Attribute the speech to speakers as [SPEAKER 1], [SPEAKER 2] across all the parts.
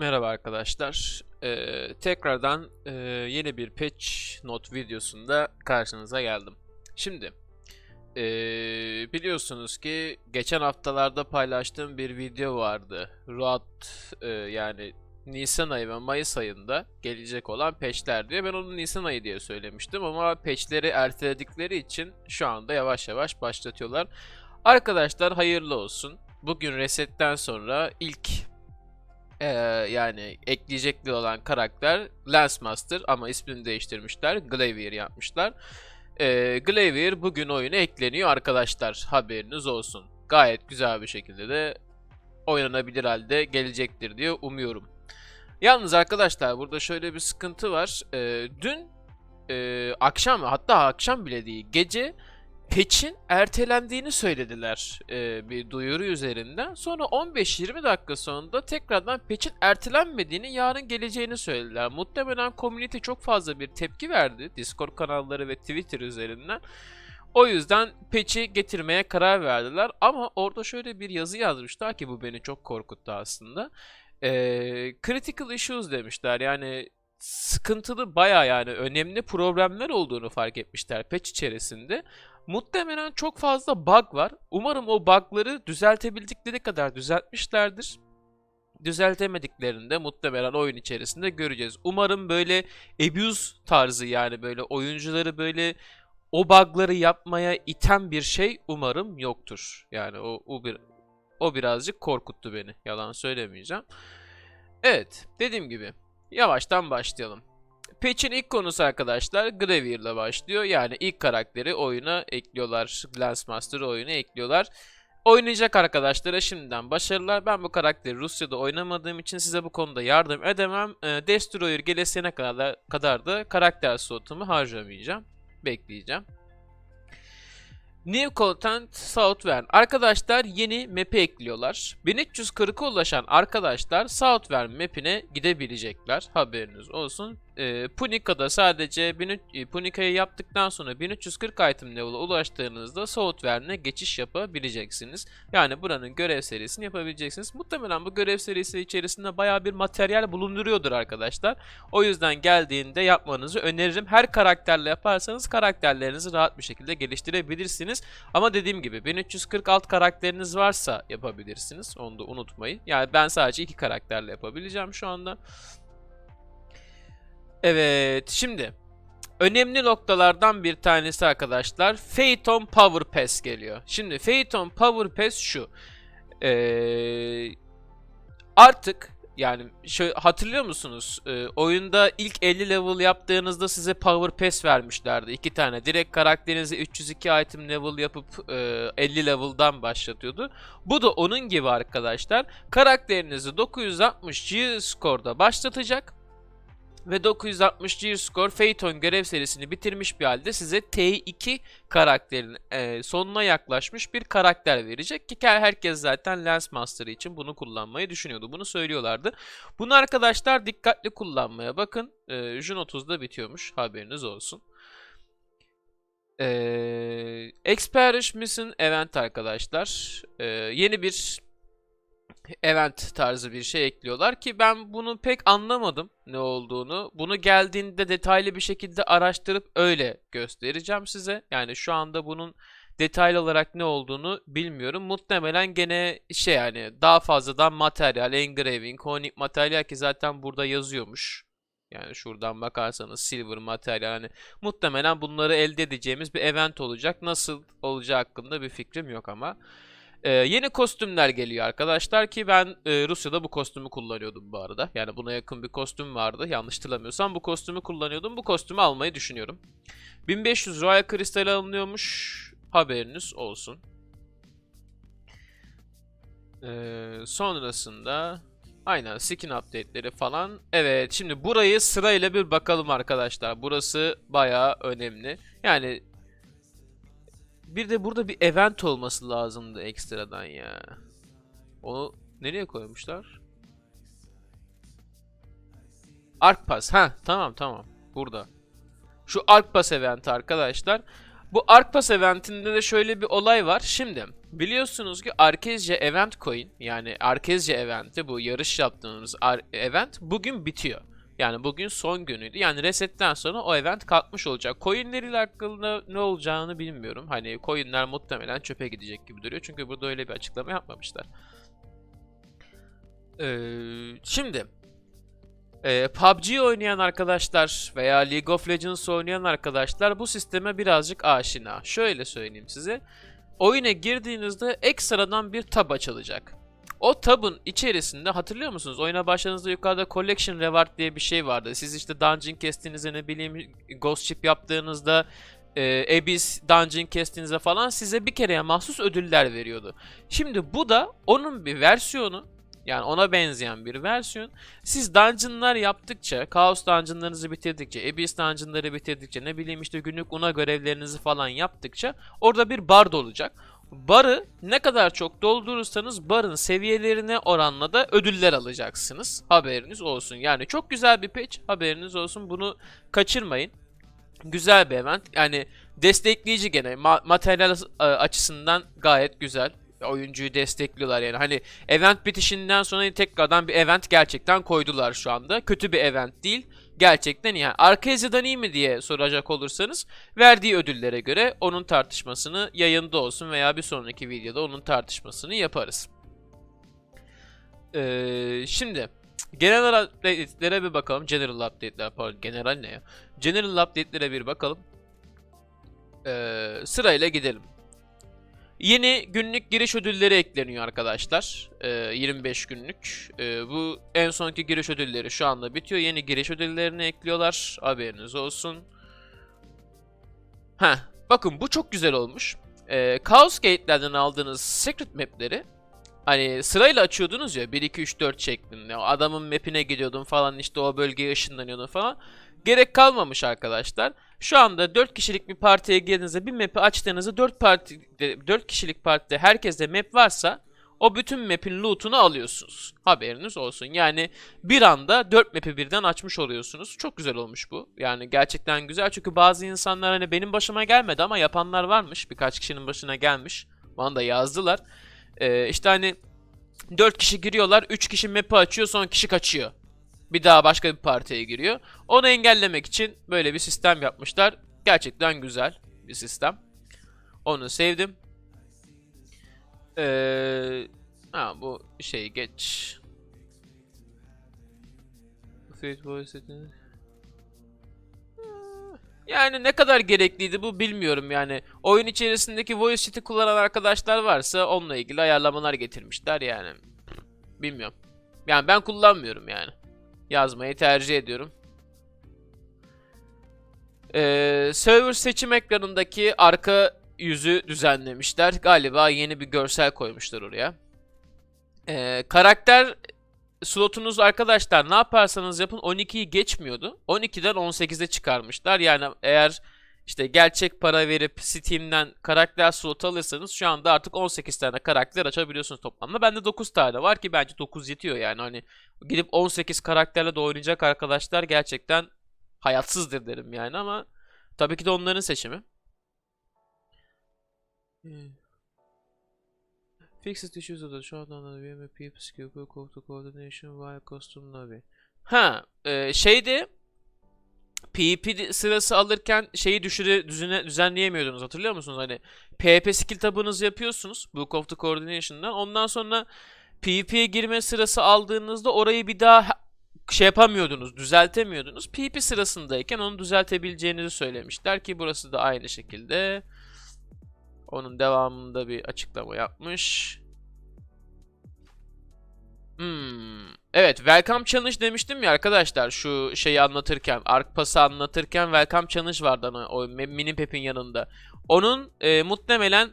[SPEAKER 1] Merhaba arkadaşlar. Ee, tekrardan e, yeni bir patch not videosunda karşınıza geldim. Şimdi e, biliyorsunuz ki geçen haftalarda paylaştığım bir video vardı. Ruat e, yani Nisan ayı ve Mayıs ayında gelecek olan patchler diye. Ben onu Nisan ayı diye söylemiştim ama patchleri erteledikleri için şu anda yavaş yavaş başlatıyorlar. Arkadaşlar hayırlı olsun. Bugün resetten sonra ilk ee, yani ekleyecekli olan karakter Lancemaster ama ismini değiştirmişler. Glavier yapmışlar. Ee, Glavier bugün oyuna ekleniyor arkadaşlar. Haberiniz olsun. Gayet güzel bir şekilde de oynanabilir halde gelecektir diye umuyorum. Yalnız arkadaşlar burada şöyle bir sıkıntı var. Ee, dün e, akşam hatta akşam bile değil gece patch'in ertelendiğini söylediler e, bir duyuru üzerinden. Sonra 15-20 dakika sonunda tekrardan patch'in ertelenmediğini, yarın geleceğini söylediler. Muhtemelen community çok fazla bir tepki verdi Discord kanalları ve Twitter üzerinden. O yüzden patch'i getirmeye karar verdiler. Ama orada şöyle bir yazı yazmışlar ki bu beni çok korkuttu aslında. E, critical issues demişler. Yani sıkıntılı baya yani önemli problemler olduğunu fark etmişler patch içerisinde. Muhtemelen çok fazla bug var. Umarım o bug'ları düzeltebildikleri kadar düzeltmişlerdir. Düzeltemediklerinde muhtemelen oyun içerisinde göreceğiz. Umarım böyle abuse tarzı yani böyle oyuncuları böyle o bug'ları yapmaya iten bir şey umarım yoktur. Yani o, o bir o birazcık korkuttu beni. Yalan söylemeyeceğim. Evet, dediğim gibi yavaştan başlayalım. Patch'in ilk konusu arkadaşlar Gravier ile başlıyor. Yani ilk karakteri oyuna ekliyorlar. Glancemaster'ı oyuna ekliyorlar. Oynayacak arkadaşlara şimdiden başarılar. Ben bu karakteri Rusya'da oynamadığım için size bu konuda yardım edemem. E, Destroyer gelesine kadar, kadar da karakter slotumu harcamayacağım. Bekleyeceğim. New Content Southwern. Arkadaşlar yeni map'i ekliyorlar. 1340'a ulaşan arkadaşlar Southwern map'ine gidebilecekler. Haberiniz olsun. Ee, Punika'da sadece 13 e, Punika'yı yaptıktan sonra 1340 item level'a ulaştığınızda Southwern'e geçiş yapabileceksiniz. Yani buranın görev serisini yapabileceksiniz. Muhtemelen bu görev serisi içerisinde baya bir materyal bulunduruyordur arkadaşlar. O yüzden geldiğinde yapmanızı öneririm. Her karakterle yaparsanız karakterlerinizi rahat bir şekilde geliştirebilirsiniz. Ama dediğim gibi 1340 alt karakteriniz varsa yapabilirsiniz. Onu da unutmayın. Yani ben sadece iki karakterle yapabileceğim şu anda. Evet şimdi önemli noktalardan bir tanesi arkadaşlar Phaeton Power Pass geliyor. Şimdi Phaeton Power Pass şu. Ee, artık yani şöyle hatırlıyor musunuz? Ee, oyunda ilk 50 level yaptığınızda size Power Pass vermişlerdi. iki tane. Direkt karakterinizi 302 item level yapıp e, 50 level'dan başlatıyordu. Bu da onun gibi arkadaşlar. Karakterinizi 960 G score'da başlatacak ve 960 G score Phaeton görev serisini bitirmiş bir halde size T2 karakterin e, sonuna yaklaşmış bir karakter verecek ki herkes zaten Lancemaster için bunu kullanmayı düşünüyordu. Bunu söylüyorlardı. Bunu arkadaşlar dikkatli kullanmaya bakın. E, June 30'da bitiyormuş haberiniz olsun. E, Experience Mission Event arkadaşlar. E, yeni bir event tarzı bir şey ekliyorlar ki ben bunu pek anlamadım ne olduğunu. Bunu geldiğinde detaylı bir şekilde araştırıp öyle göstereceğim size. Yani şu anda bunun detaylı olarak ne olduğunu bilmiyorum. Muhtemelen gene şey yani daha fazladan materyal, engraving, conic materyal ki zaten burada yazıyormuş. Yani şuradan bakarsanız silver materyal hani muhtemelen bunları elde edeceğimiz bir event olacak. Nasıl olacağı hakkında bir fikrim yok ama. Ee, yeni kostümler geliyor arkadaşlar ki ben e, Rusya'da bu kostümü kullanıyordum bu arada. Yani buna yakın bir kostüm vardı. Yanlış hatırlamıyorsam bu kostümü kullanıyordum. Bu kostümü almayı düşünüyorum. 1500 Royal Kristal alınıyormuş. Haberiniz olsun. Ee, sonrasında aynen skin update'leri falan. Evet şimdi burayı sırayla bir bakalım arkadaşlar. Burası bayağı önemli. Yani bir de burada bir event olması lazımdı ekstradan ya. Onu nereye koymuşlar? Ark Pass. Ha tamam tamam. Burada. Şu Ark Pass event arkadaşlar. Bu Ark Pass eventinde de şöyle bir olay var. Şimdi biliyorsunuz ki Arkezya Event Coin yani Arkezya eventi bu yarış yaptığımız event bugün bitiyor. Yani bugün son günüydü. Yani resetten sonra o event kalkmış olacak. Coinleriyle hakkında ne olacağını bilmiyorum. Hani coinler muhtemelen çöpe gidecek gibi duruyor. Çünkü burada öyle bir açıklama yapmamışlar. Ee, şimdi e, PUBG oynayan arkadaşlar veya League of Legends oynayan arkadaşlar bu sisteme birazcık aşina. Şöyle söyleyeyim size. Oyuna girdiğinizde ekstradan bir tab açılacak. O tabın içerisinde hatırlıyor musunuz? Oyuna başladığınızda yukarıda Collection Reward diye bir şey vardı. Siz işte dungeon kestiğinizde ne bileyim Ghost Ship yaptığınızda e, Abyss Dungeon kestiğinizde falan size bir kereye mahsus ödüller veriyordu. Şimdi bu da onun bir versiyonu. Yani ona benzeyen bir versiyon. Siz dungeonlar yaptıkça, Chaos dungeonlarınızı bitirdikçe, Abyss dungeonları bitirdikçe, ne bileyim işte günlük una görevlerinizi falan yaptıkça orada bir bar olacak. Barı ne kadar çok doldurursanız barın seviyelerine oranla da ödüller alacaksınız. Haberiniz olsun. Yani çok güzel bir patch. Haberiniz olsun. Bunu kaçırmayın. Güzel bir event. Yani destekleyici gene. Ma- materyal e, açısından gayet güzel. Oyuncuyu destekliyorlar yani. Hani event bitişinden sonra tekrardan bir event gerçekten koydular şu anda. Kötü bir event değil. Gerçekten yani Arkezya'dan iyi mi diye soracak olursanız verdiği ödüllere göre onun tartışmasını yayında olsun veya bir sonraki videoda onun tartışmasını yaparız. Ee, şimdi genel update'lere bir bakalım. General update'ler pardon. General ne ya? General update'lere bir bakalım. Ee, sırayla gidelim. Yeni günlük giriş ödülleri ekleniyor arkadaşlar. Ee, 25 günlük. Ee, bu en sonki giriş ödülleri şu anda bitiyor. Yeni giriş ödüllerini ekliyorlar. Haberiniz olsun. Heh, bakın bu çok güzel olmuş. Ee, Chaos Gate'lerden aldığınız secret map'leri hani sırayla açıyordunuz ya 1 2 3 4 şeklinde. O adamın map'ine gidiyordun falan işte o bölgeye ışınlanıyordun falan. Gerek kalmamış arkadaşlar. Şu anda 4 kişilik bir partiye girdiğinizde bir map'i açtığınızda 4 parti 4 kişilik partide herkeste map varsa o bütün map'in loot'unu alıyorsunuz. Haberiniz olsun. Yani bir anda 4 map'i birden açmış oluyorsunuz. Çok güzel olmuş bu. Yani gerçekten güzel çünkü bazı insanlar hani benim başıma gelmedi ama yapanlar varmış. Birkaç kişinin başına gelmiş. Bana da yazdılar. Ee, işte hani 4 kişi giriyorlar, 3 kişi map'i açıyor, son kişi kaçıyor. Bir daha başka bir partiye giriyor. Onu engellemek için böyle bir sistem yapmışlar. Gerçekten güzel bir sistem. Onu sevdim. Ee, ha bu şey geç. Yani ne kadar gerekliydi bu bilmiyorum yani. Oyun içerisindeki voice chat'i kullanan arkadaşlar varsa onunla ilgili ayarlamalar getirmişler yani. Bilmiyorum. Yani ben kullanmıyorum yani. Yazmayı tercih ediyorum. Ee, server seçim ekranındaki arka yüzü düzenlemişler. Galiba yeni bir görsel koymuşlar oraya. Ee, karakter slotunuz arkadaşlar ne yaparsanız yapın 12'yi geçmiyordu. 12'den 18'e çıkarmışlar. Yani eğer işte gerçek para verip Steam'den karakter slot alırsanız şu anda artık 18 tane karakter açabiliyorsunuz toplamda. Bende 9 tane var ki bence 9 yetiyor yani. Hani gidip 18 karakterle de oynayacak arkadaşlar gerçekten hayatsızdır derim yani ama tabii ki de onların seçimi. Hmm. Fixed issues of the showdown of the VMP skill coordination via custom lobby. Ha, e, şeydi PvP sırası alırken şeyi düşüre düzene, düzenleyemiyordunuz hatırlıyor musunuz? Hani PvP skill tabınızı yapıyorsunuz Book of the Coordination'dan. Ondan sonra PvP'ye girme sırası aldığınızda orayı bir daha şey yapamıyordunuz, düzeltemiyordunuz. PvP sırasındayken onu düzeltebileceğinizi söylemişler ki burası da aynı şekilde. Onun devamında bir açıklama yapmış. Hmm. Evet, Welcome Challenge demiştim ya arkadaşlar şu şeyi anlatırken, Ark Pass'ı anlatırken Welcome Challenge vardı hani o mini pep'in yanında. Onun e, muhtemelen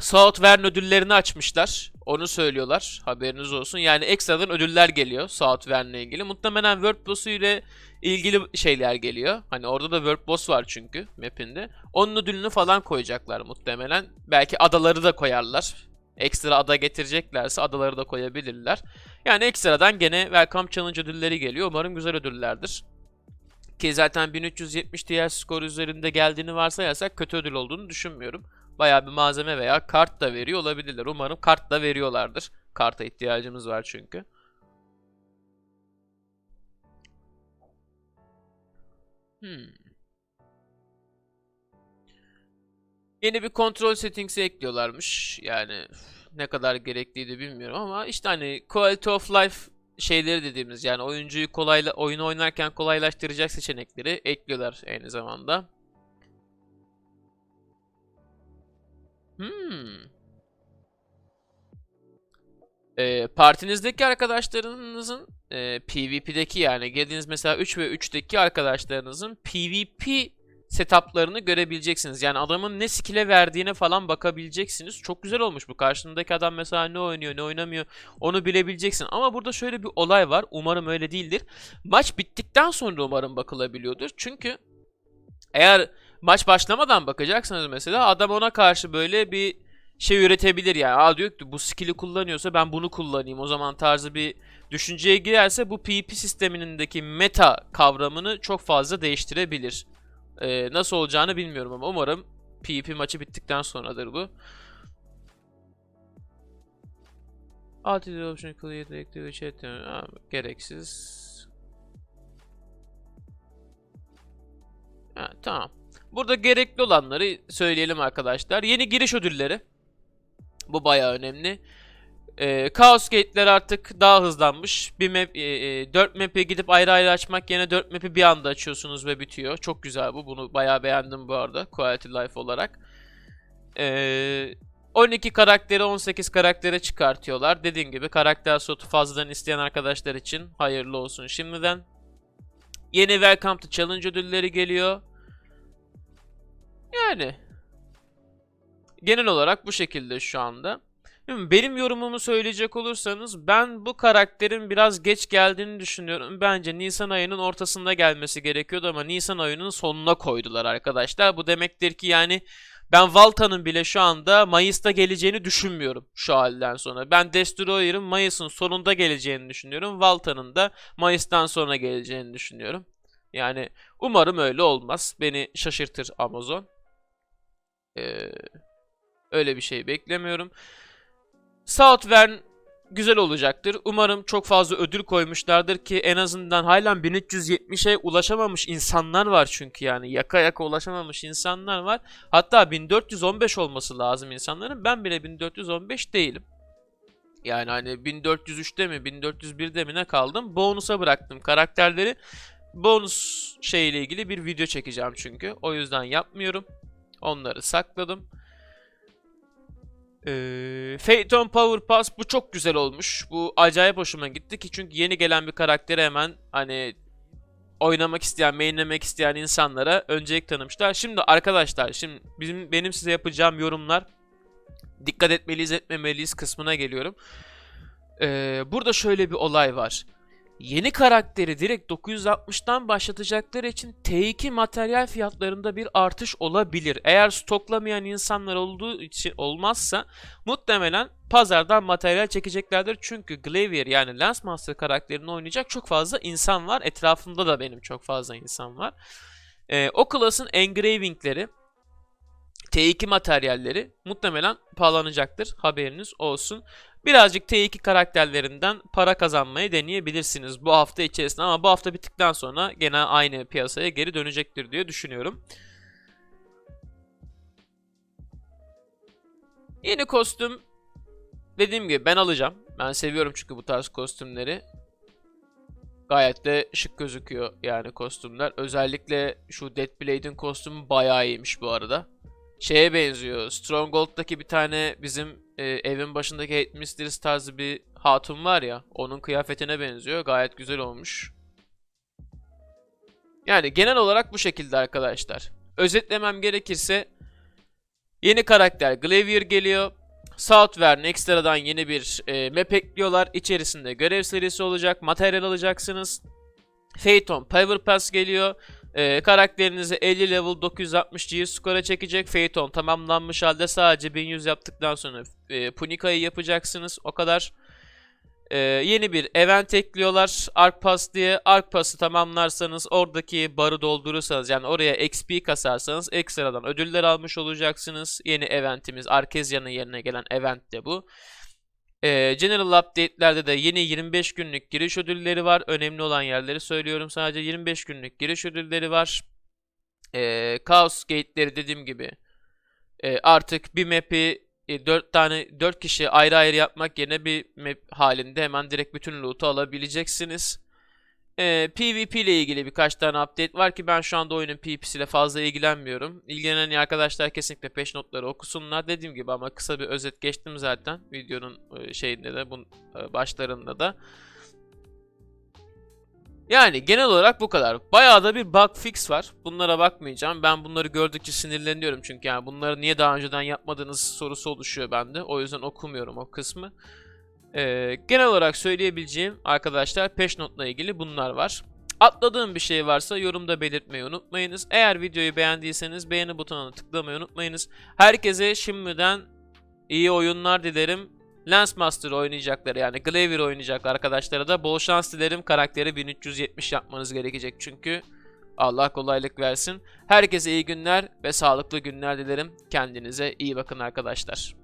[SPEAKER 1] Southwern ödüllerini açmışlar. Onu söylüyorlar. Haberiniz olsun. Yani ekstradan ödüller geliyor Southwern'le ilgili. Muhtemelen World Boss'u ile ilgili şeyler geliyor. Hani orada da World Boss var çünkü map'inde. Onun ödülünü falan koyacaklar muhtemelen. Belki adaları da koyarlar. Ekstra ada getireceklerse adaları da koyabilirler. Yani ekstradan gene Welcome Challenge ödülleri geliyor. Umarım güzel ödüllerdir. Ki zaten 1370 Ti skor üzerinde geldiğini varsayarsak kötü ödül olduğunu düşünmüyorum. Bayağı bir malzeme veya kart da veriyor olabilirler. Umarım kart da veriyorlardır. Karta ihtiyacımız var çünkü. Hmm. Yeni bir kontrol settings'i ekliyorlarmış. Yani ne kadar gerekliydi bilmiyorum ama işte hani quality of life şeyleri dediğimiz yani oyuncuyu kolayla oyunu oynarken kolaylaştıracak seçenekleri ekliyorlar aynı zamanda. Hmm. Ee, partinizdeki arkadaşlarınızın e, PvP'deki yani geldiğiniz mesela 3 ve 3'teki arkadaşlarınızın PvP setuplarını görebileceksiniz. Yani adamın ne skill'e verdiğine falan bakabileceksiniz. Çok güzel olmuş bu. Karşındaki adam mesela ne oynuyor, ne oynamıyor onu bilebileceksin. Ama burada şöyle bir olay var. Umarım öyle değildir. Maç bittikten sonra umarım bakılabiliyordur. Çünkü eğer maç başlamadan bakacaksanız mesela adam ona karşı böyle bir şey üretebilir yani. Aa diyor ki bu skill'i kullanıyorsa ben bunu kullanayım. O zaman tarzı bir düşünceye girerse bu PvP sistemindeki meta kavramını çok fazla değiştirebilir. Ee, nasıl olacağını bilmiyorum ama umarım PvP maçı bittikten sonradır bu. Altitude option clear chat ha, gereksiz. Ha, tamam. Burada gerekli olanları söyleyelim arkadaşlar. Yeni giriş ödülleri. Bu bayağı önemli. Ee, Chaos Gate'ler artık daha hızlanmış. Bir map, e, e, 4 map'i gidip ayrı ayrı açmak yerine 4 map'i bir anda açıyorsunuz ve bitiyor. Çok güzel bu. Bunu bayağı beğendim bu arada. Quality Life olarak. Ee, 12 karakteri 18 karaktere çıkartıyorlar. Dediğim gibi karakter slotu fazladan isteyen arkadaşlar için hayırlı olsun şimdiden. Yeni Welcome to Challenge ödülleri geliyor. Yani genel olarak bu şekilde şu anda. Benim yorumumu söyleyecek olursanız ben bu karakterin biraz geç geldiğini düşünüyorum. Bence Nisan ayının ortasında gelmesi gerekiyordu ama Nisan ayının sonuna koydular arkadaşlar. Bu demektir ki yani ben Valta'nın bile şu anda Mayıs'ta geleceğini düşünmüyorum şu halden sonra. Ben Destroyer'ın Mayıs'ın sonunda geleceğini düşünüyorum. Valta'nın da Mayıs'tan sonra geleceğini düşünüyorum. Yani umarım öyle olmaz. Beni şaşırtır Amazon. Ee, öyle bir şey beklemiyorum. Southwern güzel olacaktır. Umarım çok fazla ödül koymuşlardır ki en azından halen 1370'e ulaşamamış insanlar var çünkü yani yaka yaka ulaşamamış insanlar var. Hatta 1415 olması lazım insanların. Ben bile 1415 değilim. Yani hani 1403'te mi 1401'de mi ne kaldım? Bonus'a bıraktım karakterleri. Bonus şeyle ilgili bir video çekeceğim çünkü. O yüzden yapmıyorum. Onları sakladım. Ee, Phaeton Power Pass bu çok güzel olmuş. Bu acayip hoşuma gitti ki çünkü yeni gelen bir karakteri hemen hani oynamak isteyen, mainlemek isteyen insanlara öncelik tanımışlar. Şimdi arkadaşlar, şimdi bizim benim size yapacağım yorumlar dikkat etmeliyiz, etmemeliyiz kısmına geliyorum. Ee, burada şöyle bir olay var. Yeni karakteri direkt 960'tan başlatacakları için T2 materyal fiyatlarında bir artış olabilir. Eğer stoklamayan insanlar olduğu için olmazsa muhtemelen pazardan materyal çekeceklerdir. Çünkü Glavier yani Lensmaster karakterini oynayacak çok fazla insan var. Etrafımda da benim çok fazla insan var. Ee, o klasın engravingleri T2 materyalleri muhtemelen pahalanacaktır. Haberiniz olsun. Birazcık T2 karakterlerinden para kazanmayı deneyebilirsiniz bu hafta içerisinde ama bu hafta bittikten sonra gene aynı piyasaya geri dönecektir diye düşünüyorum. Yeni kostüm dediğim gibi ben alacağım. Ben seviyorum çünkü bu tarz kostümleri. Gayet de şık gözüküyor yani kostümler. Özellikle şu Deathblade'in kostümü bayağı iyiymiş bu arada. Şeye benziyor. Stronghold'daki bir tane bizim e, evin başındaki Hate Mistress tarzı bir hatun var ya. Onun kıyafetine benziyor. Gayet güzel olmuş. Yani genel olarak bu şekilde arkadaşlar. Özetlemem gerekirse yeni karakter Glavier geliyor. Southwern ekstradan yeni bir e, map ekliyorlar. İçerisinde görev serisi olacak. Materyal alacaksınız. Phaeton Power Pass geliyor. Ee, karakterinizi 50 level 960 G skora çekecek. Phaeton tamamlanmış halde sadece 1100 yaptıktan sonra e, Punika'yı yapacaksınız. O kadar. Ee, yeni bir event ekliyorlar Ark Pass diye. Ark Pass'ı tamamlarsanız oradaki barı doldurursanız yani oraya XP kasarsanız ekstradan ödüller almış olacaksınız. Yeni eventimiz Arkezia'nın yerine gelen event de bu. Ee, General Update'lerde de yeni 25 günlük giriş ödülleri var. Önemli olan yerleri söylüyorum. Sadece 25 günlük giriş ödülleri var. Ee, Chaos Gate'leri dediğim gibi e, artık bir map'i 4 tane 4 kişi ayrı ayrı yapmak yerine bir map halinde hemen direkt bütün loot'u alabileceksiniz. Ee, PvP ile ilgili birkaç tane update var ki ben şu anda oyunun PvP'siyle fazla ilgilenmiyorum. İlgilenen arkadaşlar kesinlikle peş notları okusunlar. Dediğim gibi ama kısa bir özet geçtim zaten videonun şeyinde de bunun başlarında da. Yani genel olarak bu kadar. Bayağı da bir bug fix var. Bunlara bakmayacağım. Ben bunları gördükçe sinirleniyorum çünkü yani bunları niye daha önceden yapmadığınız sorusu oluşuyor bende. O yüzden okumuyorum o kısmı. Ee, genel olarak söyleyebileceğim arkadaşlar peş notla ilgili bunlar var. Atladığım bir şey varsa yorumda belirtmeyi unutmayınız. Eğer videoyu beğendiyseniz beğeni butonuna tıklamayı unutmayınız. Herkese şimdiden iyi oyunlar dilerim. Lancemaster oynayacaklar yani Glavier oynayacak arkadaşlara da bol şans dilerim. Karakteri 1370 yapmanız gerekecek çünkü. Allah kolaylık versin. Herkese iyi günler ve sağlıklı günler dilerim. Kendinize iyi bakın arkadaşlar.